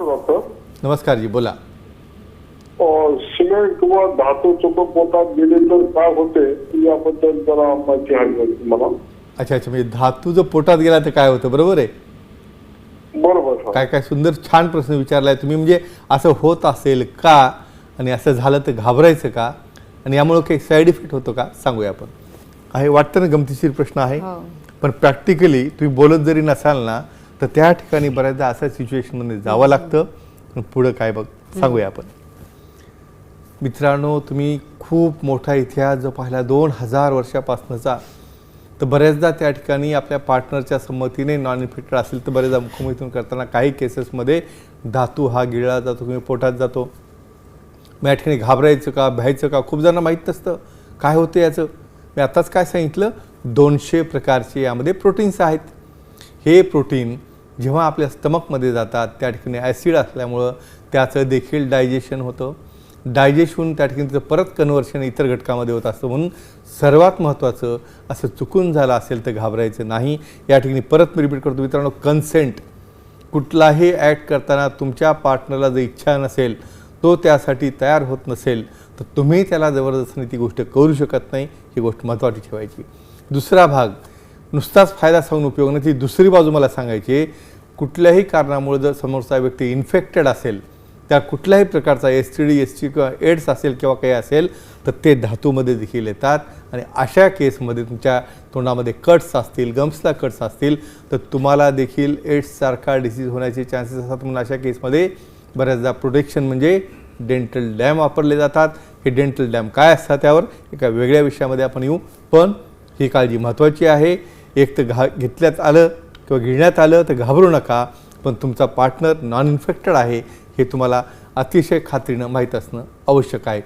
Doctor? नमस्कार जी बोला. Cement किंवा धातू चुकं पोटात गेले तर काय होते? याबद्दल जरा माहिती हवी होती मला. अच्छा अच्छा म्हणजे धातू जर पोटात गेला तर काय होतं? बरोबर आहे? बरोबर काय काय सुंदर छान प्रश्न विचारलाय तुम्ही. म्हणजे असं होत असेल का? आणि असं झालं तर घाबरायचं का? आणि यामुळं काही साईड इफेक्ट होतो का? सांगूया आपण. आहे वाटतं ना गमतीशीर प्रश्न आहे. हो. पण प्रॅक्टिकली तुम्ही बोलत जरी नसाल ना तर त्या ठिकाणी बऱ्याचदा अशा सिच्युएशनमध्ये जावं लागतं. पुढं काय बघ सांगूया आपण. मित्रांनो तुम्ही खूप मोठा इतिहास जो पाहिला दोन हजार वर्षापासूनचा तर बऱ्याचदा त्या ठिकाणी आपल्या पार्टनरच्या संमतीने नॉन इन्फेक्टेड असेल तर बऱ्याचदा मुखोमुखीतून करताना काही केसेसमध्ये धातू हा गिळला जातो किंवा पोटात जातो. मग या ठिकाणी घाबरायचं का भ्यायचं का खूप जणांना माहीत नसतं. काय होतं याचं? मी आताच काय सांगितलं? दोनशे प्रकारचे यामध्ये प्रोटीन्स आहेत. हे प्रोटीन जेव्हा आपल्या स्टमकमध्ये जातात त्या ठिकाणी ॲसिड असल्यामुळं त्याचं देखील डायजेशन होतं. डायजेशन होऊन त्या ठिकाणी त्याचं परत कन्व्हर्शन इतर घटकामध्ये होत असतं म्हणून सर्वात महत्त्वाचं असं चुकून झालं असेल तर घाबरायचं नाही. या ठिकाणी परत मी रिपीट करतो मित्रांनो कन्सेंट कुठलाही ॲक्ट करताना तुमच्या पार्टनरला जर इच्छा नसेल तो त्यासाठी तयार होत नसेल तर तुम्ही त्याला जबरदस्तीने ती गोष्ट करू शकत नाही. ही गोष्ट महत्त्वाची ठेवायची. दुसरा भाग नुसताच फायदा सांगून उपयोग नाही. ती दुसरी बाजू मला सांगायची कुठल्याही कारणामुळे जर समोरचा व्यक्ती इन्फेक्टेड असेल त्या कुठल्याही प्रकारचा S T D S T किंवा एड्स असेल किंवा काही असेल तर ते धातूमध्ये देखील येतात. आणि अशा केसमध्ये तुमच्या तोंडामध्ये कट्स असतील गम्सला कट्स असतील तर तुम्हाला देखील एड्ससारखा डिसीज होण्याचे चान्सेस असतात. म्हणून अशा केसमध्ये बऱ्याचदा प्रोटेक्शन म्हणजे डेंटल डॅम वापरले जातात. हे डेंटल डॅम काय असतात त्यावर एका वेगळ्या विषयामध्ये आपण येऊ. पण ही काळजी महत्त्वाची आहे. एक तर घा घेतल्यात आलं किंवा घेण्यात आलं तर घाबरू नका पण तुमचा पार्टनर नॉन इन्फेक्टेड आहे हे तुम्हाला अतिशय खात्रीनं माहीत असणं आवश्यक आहे.